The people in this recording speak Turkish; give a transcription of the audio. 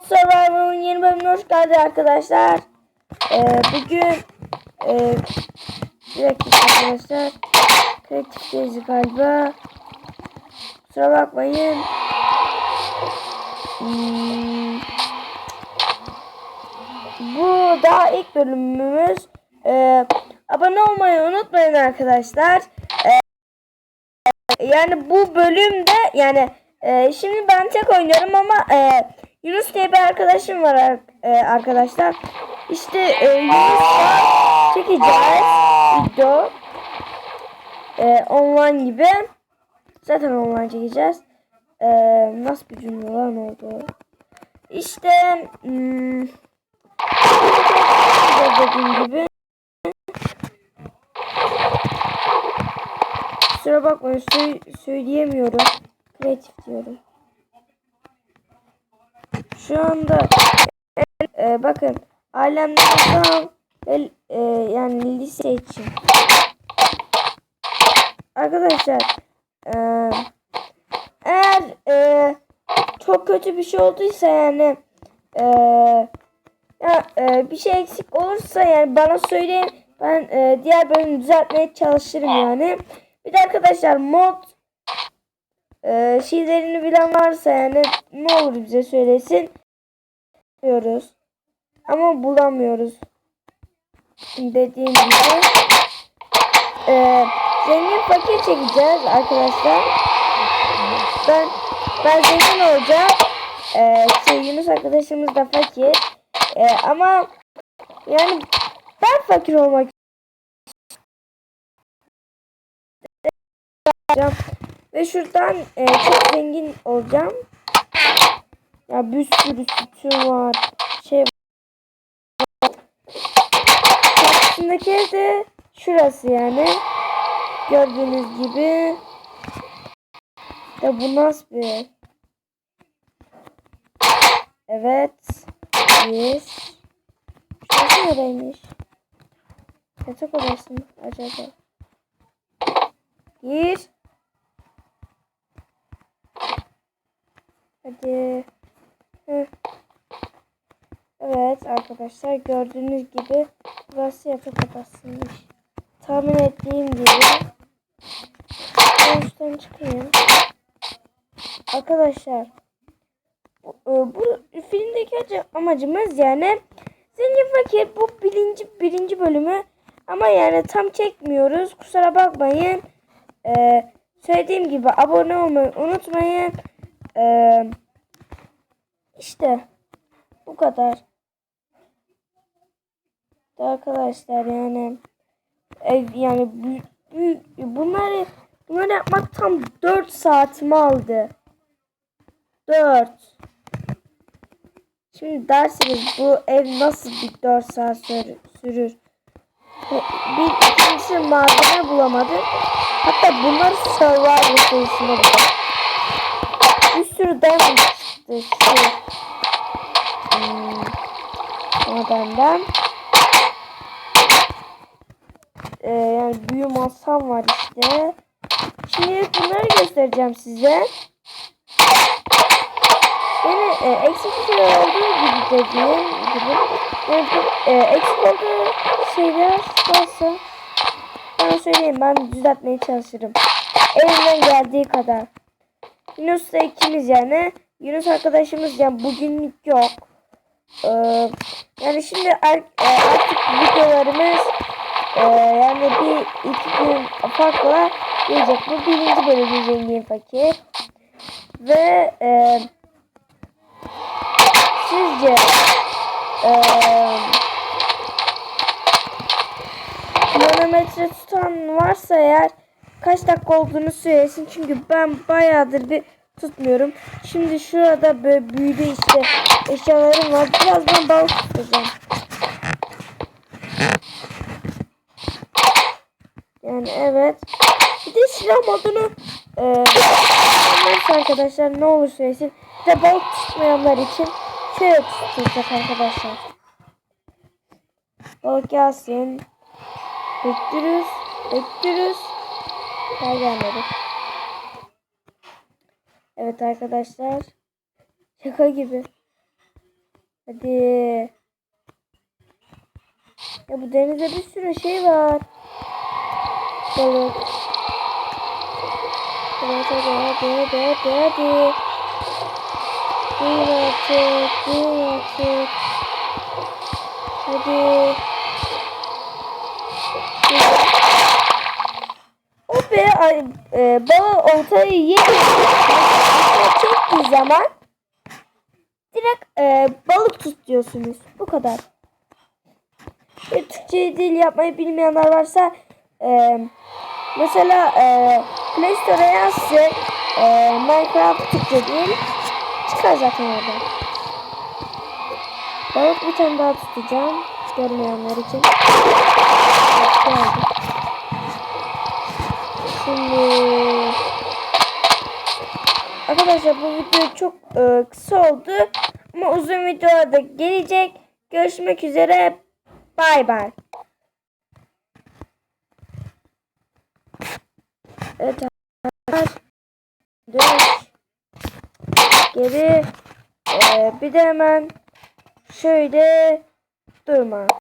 Survival'ın yeni bölümüne hoş geldiniz arkadaşlar. Ee, bugün e, bir dakika arkadaşlar. Kreatifteyiz galiba. Kusura bakmayın. Hmm. Bu daha ilk bölümümüz. Ee, abone olmayı unutmayın arkadaşlar. Ee, yani bu bölümde yani e, şimdi ben tek oynuyorum ama e, Yunus diye bir arkadaşım var ar- e, arkadaşlar. İşte e, Yunus'la çekeceğiz video. E, online gibi. Zaten online çekeceğiz. E, nasıl bir cümle lan oldu? İşte hmm, dediğim gibi Kusura bakmayın sö- söyleyemiyorum. Kreatif diyorum. Şu anda e, bakın alemden tam ve e, yani lise için. Arkadaşlar e, eğer e, çok kötü bir şey olduysa yani e, ya, e, bir şey eksik olursa yani bana söyleyin. Ben e, diğer bölümü düzeltmeye çalışırım yani. Bir de arkadaşlar mod e, şeylerini bilen varsa yani ne olur bize söylesin. Diyoruz. Ama bulamıyoruz. Dediğim gibi. E, zengin fakir çekeceğiz arkadaşlar. Ben ben zengin olacağım. E, şey, Yunus arkadaşımız da fakir. E, ama yani ben fakir olmak istiyorum. Ve şuradan e, çok zengin olacağım. Ya bir sürü sütüm var. Şey var. Karşısındaki de şurası yani. Gördüğünüz gibi. Ya bu nasıl bir ev? Evet. Yes. Şurası nereymiş? Yatak odası mı acaba? Gir. Hadi. Evet arkadaşlar gördüğünüz gibi burası yatak odasıymış. Tahmin ettiğim gibi. Şuradan çıkayım. Arkadaşlar bu, e, bu filmdeki acı- amacımız yani zengin fakir bu birinci birinci bölümü ama yani tam çekmiyoruz kusura bakmayın Ee, söylediğim gibi abone olmayı unutmayın Ee, işte bu kadar arkadaşlar yani yani bü- bü- bunları bunları yapmak tam 4 saatimi aldı 4 Şimdi dersiniz bu ev nasıl bir 4 saat sür- sürür? Bir ikincisi malzeme bulamadım. Hatta bunlar survival buldum. Bir sürü diamond çıktı şu. Hmm, yani büyü masam var işte. Şimdi bunları göstereceğim size. Beni e, eksik bir şey olduğu gibi dediğim gibi yani, e, eksik olduğu şeyler varsa bana söyleyin ben düzeltmeye çalışırım. Elimden geldiği kadar. Yunus'la ikimiz yani. Yunus arkadaşımız yani bugünlük yok. Ee, yani şimdi ar- e, artık videolarımız e, yani bir iki gün farkla gelecek. Bu birinci bölümü zengin fakir. Ve e, sizce eee kronometre tutan varsa eğer kaç dakika olduğunu söylesin çünkü ben bayağıdır bir tutmuyorum. Şimdi şurada böyle büyülü işte eşyalarım var. Birazdan balık tutacağım. Yani evet. Bir de silah modunu varsa arkadaşlar ne olur söylesin. Bir de balık tutmayanlar için şöyle tutacak arkadaşlar. Balık gelsin. Bekliyoruz. Bekliyoruz. Gel gelmedi. Evet arkadaşlar. Şaka gibi. Hadi. Ya bu denizde bir sürü şey var. Balık. Hadi hadi hadi hadi hadi. Dur artık, dur artık. Hadi. O be ay, e, balık oltayı yedi. Çektiği zaman direkt e, balık tutuyorsunuz. Bu kadar. E, Türkçe dil yapmayı bilmeyenler varsa e, mesela e, Play Store'a yazsın e, Minecraft Türkçe dil çıkar zaten orada. Balık bir tane daha tutacağım. Görmeyenler için. Şimdi arkadaşlar bu video çok e, kısa oldu ama uzun videolarda gelecek. Görüşmek üzere. Bay bay. Evet arkadaşlar. Dönüş. Geri. E, bir de hemen şöyle durma.